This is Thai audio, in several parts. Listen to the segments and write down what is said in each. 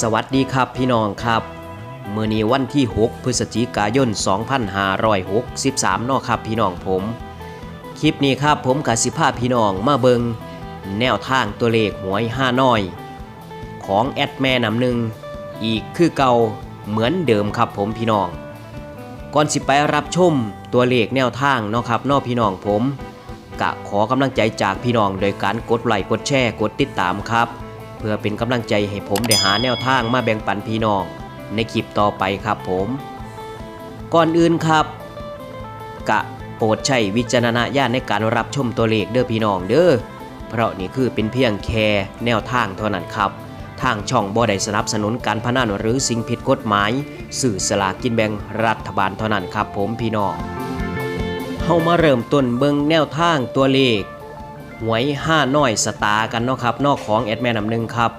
สวัสดีครับพี่น้องครับเมื้อนี้วันที่ 6 พฤศจิกายน 2563นาะครับพี่น้องผม คลิปนี้ครับผมกับสิพาพี่น้องมาเบิงแนวทางตัวเลขหวยห้าน้อย ของแอดแม่นำหนึ่งอีกคือเก่าเหมือนเดิมครับผมพี่น้อง ก่อนสิไปรับชมตัวเลขแนวทางนาะครับนอพี่น้องผมกะขอกำลังใจจากพี่น้องโดยการกดไลค์กดแชร์กดติดตามครับ เพื่อเป็นกำลังใจให้ผมได้หาแนวทางมาแบ่งปันพี่น้อง ในคลิปต่อไปครับผม ก่อนอื่นครับ กะโปรดใช้วิจารณญาณในการรับชมตัวเลขเด้อพี่น้องเด้อเพราะนี่คือเป็นเพียงแค่แนวทางเท่านั้นครับ ทางช่องบ่ได้สนับสนุนการพนันหรือสิ่งผิดกฎหมาย สื่อสลากกินแบ่งรัฐบาลเท่านั้นครับผมพี่น้องเฮามาเริ่มต้นเบิ่งแนวทางตัวเลข หวยห้าน้อยสตาร์กันเนาะครับนอกของแอดแม่นำหนึ่งครับ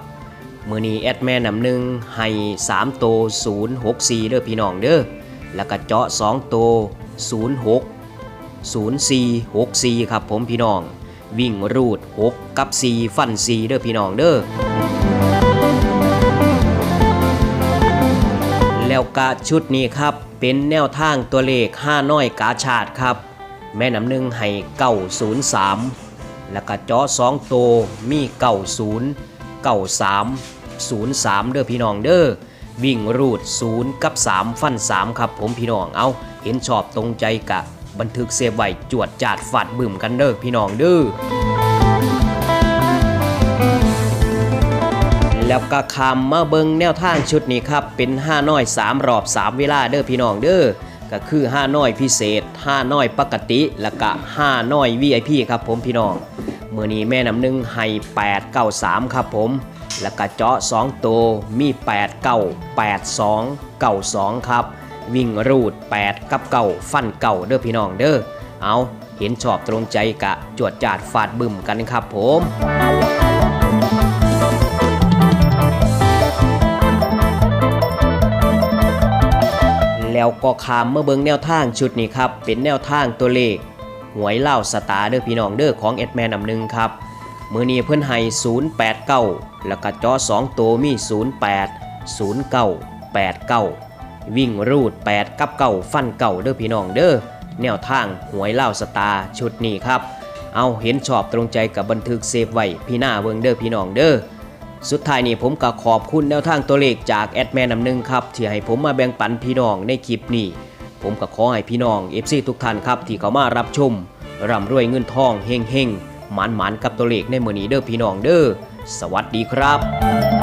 มือนี้แอดแม่นำหนึ่งให้3โต0 6 4เด้อพี่น้องเด้อแล้วก็เจาะ2โต0 6 0 4 6 4 ครับผมพี่น้อง วิ่งรูด 6 กับ 4 ฟัน 4 เด้อพี่น้องเด้อแล้วกะชุดนี้ครับเป็นแนวทางตัวเลข 5 น้อยกาชาดครับ แม่น้ำหนึ่งให้903 แล้วก็เจาะ2โตมี90 93 03เด้อพี่น้องเด้อวิ่งรูด0กับ3ฟัน3ครับผมพี่น้องเอาเห็นชอบตรงใจกะ บันทึกเซฟไว้จวดจาดฟาดบึ่มกันเด้อพี่น้องเด้อแล้วก็คำมาเบิงแนวทางชุดนี้ครับเป็น5น้อย3รอบ3เวลาเด้อพี่น้องเด้อ ก็คือ5น้อยพิเศษ5น้อยปกติ แล้วก็5น้อย VIP ครับผมพี่น้องเมื่อนี้แม่น้ำหนึ่งให้8 9 3 ครับผม แล้วก็เจาะ2ตัวมี 8 9 8 2 9 2 ครับ วิ่งรูด 8 กับเก่าฟันเก่าเด้อพี่น้องเด้อเอาเห็นชอบตรงใจกะจวดจาดฟาดบึมกันครับผม แล้วก็คามเมื่อเบิงแนวทางชุดนี้ครับ เป็นแนวทางตัวเลข หวยเล่าสตาร์เด้อพี่น้องเด้อของเอ็ดแมนนำหนึ่งครับมือนี้เพื่อนให้089 แล้วก็จอ2ตัวมี 08 09 89 วิ่งรูด 8 กับเก่าฟันเก่าเด้อพี่น้องเด้อแนวทางหวยเล่าสตาร์ชุดนี้ครับ เอาเห็นชอบตรงใจกับบันทึกเซฟไว้พี่หน้าเบิงเด้อพี่น้องเด้อ สุดท้ายนี้ผมก็ขอบคุณแนวทางตัวเลขจากแอดแมนนำหนึ่งครับที่ให้ผมมาแบ่งปันพี่น้องในคลิปนี้ ผมก็ขอให้พี่น้องเอฟซีทุกท่านครับที่เขามารับชมร่ำรวยเงินทองเฮงเฮงหมานหมานกับตัวเลขในมือนี้เด้อพี่น้องเด้อสวัสดีครับ